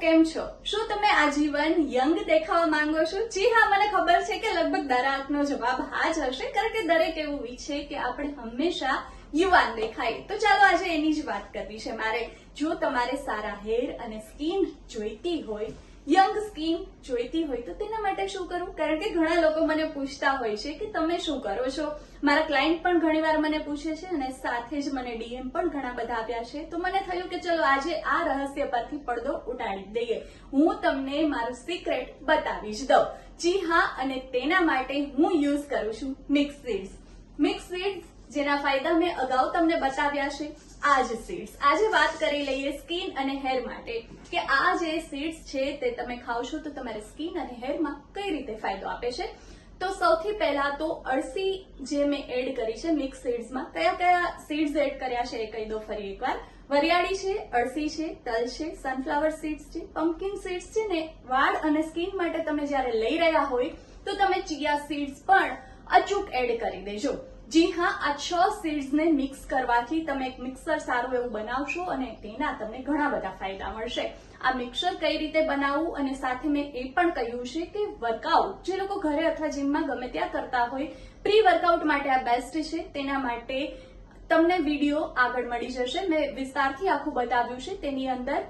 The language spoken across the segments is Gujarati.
કેમ છો? શું તમે આજીવન યંગ દેખાવા માંગો છો? જી હા, મને ખબર છે કે લગભગ દરેકનો જવાબ હા જ હશે, કારણ કે દરેક એવું ઈચ્છે કે આપણે હંમેશા યુવાન દેખાય તો ચાલો આજે એની જ વાત કરવી છે. મારે જો તમારે સારા હેર અને સ્કિન જોઈતી હોય યંગ સ્કીમ જોઈતી હોય તો તેના માટે શું કરવું કારણ કે ઘણા લોકો મને પૂછતા હોય છે કે તમે શું કરો છો? મારા ક્લાયન્ટ પણ ઘણીવાર મને પૂછે છે અને સાથે જ મને ડીએમ પણ ઘણા બધા આપ્યા છે. તો મને થયું કે ચલો આજે આ રહસ્ય પરથી પડદો ઉડાડી દઈએ. હું તમને મારું સિક્રેટ બતાવી જ દઉં જી હા, અને તેના માટે હું યુઝ કરું છું મિક્સ સીડ્સ મિક્સ સીડ્સ જેના ફાયદા મેં અગાઉ તમને બતાવ્યા છે. આ જ સીડ્સ આજે વાત કરી લઈએ સ્કિન અને હેર માટે કે આ જે સીડ્સ છે તે તમે ખાવ છો તો તમારે સ્કિન અને હેરમાં કઈ રીતે ફાયદો આપે છે? તો સૌથી પહેલા તો અળસી જે મેં એડ કરી છે મિક્સ સીડ્સમાં કયા કયા સીડ્સ એડ કર્યા છે એ કહી દો ફરી એકવાર. વરિયાળી છે, અળસી છે, તલ છે સનફ્લાવર સીડ્સ છે પમ્પકિન સીડ્સ છે ને વાળ અને સ્કિન માટે તમે જ્યારે લઈ રહ્યા હોય તો તમે ચિયા સીડ્સ પણ અચૂક એડ કરી દેજો. જી હા, આ છ સીડ્સને મિક્સ કરવાથી તમે એક મિક્સર સારું એવું બનાવશો અને તેના તમને ઘણા બધા ફાયદા મળશે. આ મિક્સર કઈ રીતે બનાવવું અને સાથે મેં એ પણ કહ્યું છે કે વર્કઆઉટ જે લોકો ઘરે અથવા જીમમાં ગમે ત્યાં કરતા હોય પ્રી વર્કઆઉટ માટે આ બેસ્ટ છે. તેના માટે તમને વીડિયો આગળ મળી જશે. મેં વિસ્તારથી આખું બતાવ્યું છે તેની અંદર.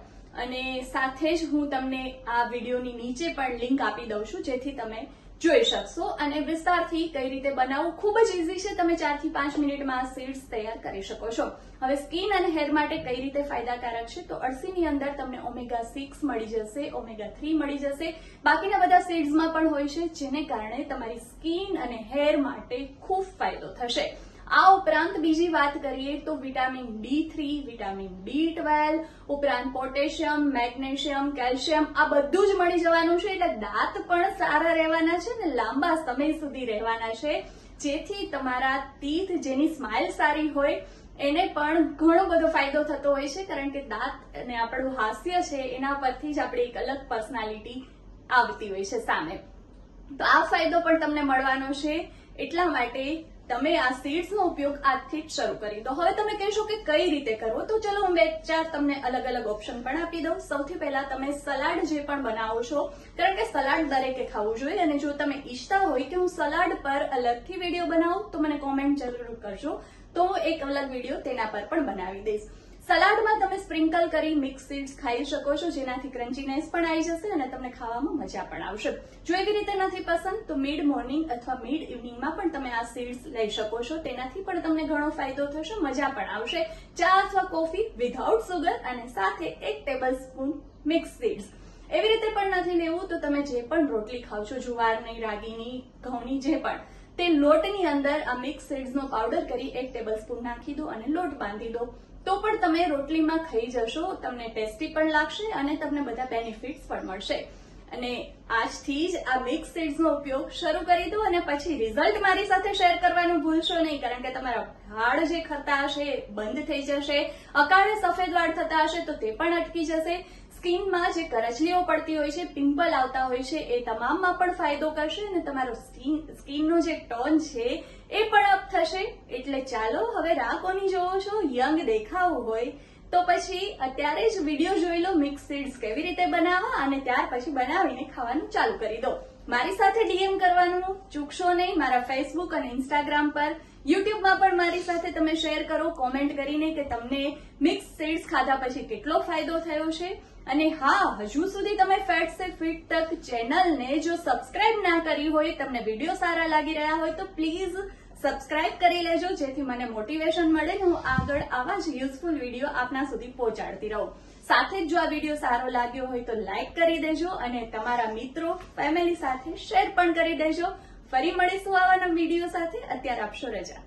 અને સાથે જ હું તમને આ વિડીયોની નીચે પણ લિંક આપી દઉં છું, જેથી તમે જોઈ શકશો અને વિસ્તારથી કઈ રીતે બનાવવું ખૂબ જ ઇઝી છે. તમે ચારથી પાંચ મિનિટમાં સીડ્સ તૈયાર કરી શકો છો. હવે સ્કિન અને હેર માટે કઈ રીતે ફાયદાકારક છે? તો અળસીની અંદર તમને ઓમેગા સિક્સ મળી જશે ઓમેગા થ્રી મળી જશે. બાકીના બધા સીડ્સમાં પણ હોય છે, જેને કારણે તમારી સ્કિન અને હેર માટે ખૂબ ફાયદો થશે. આ ઉપરાંત બીજી વાત કરીએ તો vitamin D three vitamin B twelve ઉપરાંત પોટેશિયમ, મેગ્નેશિયમ, કેલ્શિયમ, આ બધું જ મળી જવાનું છે એટલે દાંત પણ સારા રહેવાના છે ને લાંબા સમય સુધી રહેવાના છે. જેથી તમારા તીથ જેની સ્માઇલ સારી હોય, એને પણ ઘણો બધો ફાયદો થતો હોય છે, કારણ કે દાંત અને આપણું હાસ્ય છે, એના પરથી જ આપણી એક અલગ પર્સનાલિટી આવતી હોય છે સામે. તો આ ફાયદો પણ તમને મળવાનો છે. એટલા માટે તમે આ સીડ્સ નો ઉપયોગ આજથી જ શરૂ કરી દો. હવે તમે કહેશો કે કઈ રીતે કરવો? તો ચલો હું બે ચાર તમને અલગ અલગ ઓપ્શન પણ આપી દઉં. સૌથી પહેલા તમે સલાડ જે પણ બનાવો છો, કારણ કે સલાડ દરેકે ખાવું જોઈએ અને જો તમે ઈચ્છતા હોય કે હું સલાડ પર અલગથી વીડિયો બનાવું, તો મને કોમેન્ટ જરૂર કરજો. તો હું એક અલગ વીડિયો તેના પર પણ બનાવી દઈશ. સલાડમાં સ્પ્રિંકલ કરી, મિક્સ સીડ્સ ખાઈ શકો છો, જેનાથી ક્રન્ચીનેસ પણ આવી જશે અને તમને ખાવામાં મજા પણ આવશે. જો એવી રીતે નથી પસંદ, તો મિડ મોર્નિંગ અથવા મિડ ઇવનિંગમાં પણ તમે આ સીડ્સ લઈ શકો છો. તેનાથી પણ તમને ઘણો ફાયદો થશે, મજા પણ આવશે. ચા અથવા કોફી વિધાઉટ સુગર અને સાથે એક ટેબલ સ્પૂન મિક્સ સીડ્સ એવી રીતે પણ નથી લેવું, તો તમે જે પણ રોટલી ખાવ છો જુવારની રાગીની, ઘઉંની, જે પણ તે લોટની અંદર આ મિક્સ સીડ્સનો પાવડર કરી એક ટેબલ સ્પૂન નાખી દો અને લોટ બાંધી દો. તો પણ તમે રોટલીમાં ખાઈ જશો, તમને ટેસ્ટી પણ લાગશે અને તમને બધા બેનિફિટ્સ પણ મળશે. અને આજથી જ આ મિક્સ સીડ્સનો ઉપયોગ શરૂ કરી દો અને પછી રિઝલ્ટ મારી સાથે શેર કરવાનું ભૂલશો નહીં, કારણ કે તમારા વાળ જે ખરતા હશે બંધ થઈ જશે, અકાળે સફેદ વાળ થતા હશે તો તે પણ અટકી જશે. સ્કિનમાં જે કરચલીઓ પડતી હોય છે, પિમ્પલ આવતા હોય છે, એ તમામમાં પણ ફાયદો કરશે અને તમારો સ્કિન, સ્કિનનો જે ટોન છે, એ પણ અપ થશે. એટલે ચાલો હવે રાહ કોની જોવો છો, યંગ દેખાવું હોય, તો પછી અત્યારે જ વીડિયો જોઈ લો, મિક્સ સીડ્સ કેવી રીતે બનાવવા અને ત્યાર પછી બનાવીને ખાવાનું ચાલુ કરી દો. મારી સાથે ડીએમ કરવાનું ચૂકશો નહીં, મારા ફેસબુક અને ઇન્સ્ટાગ્રામ પર. યુટ્યુબમાં પણ મારી સાથે તમે શેર કરો કોમેન્ટ કરીને કે તમને મિક્સ સીડ્સ ખાધા પછી કેટલો ફાયદો થયો છે. અને હા, હજુ સુધી તમે ફેટ સે ફિટ તક ચેનલને જો સબસ્ક્રાઇબ ના કરી હોય, તમને વીડિયો સારા લાગી રહ્યા હોય, તો પ્લીઝ સબસ્ક્રાઇબ કરી લેજો, જેથી મને મોટિવેશન મળે હું આગળ આવા જ યુઝફુલ વીડિયો આપના સુધી પહોંચાડતી રહું. સાથે જ જો આ વીડિયો સારો લાગ્યો હોય તો લાઈક કરી દેજો અને તમારા મિત્રો ફેમિલી સાથે શેર પણ કરી દેજો. ફરી મળીશું આવાના વીડિયો સાથે. અત્યારે આપશો રજા.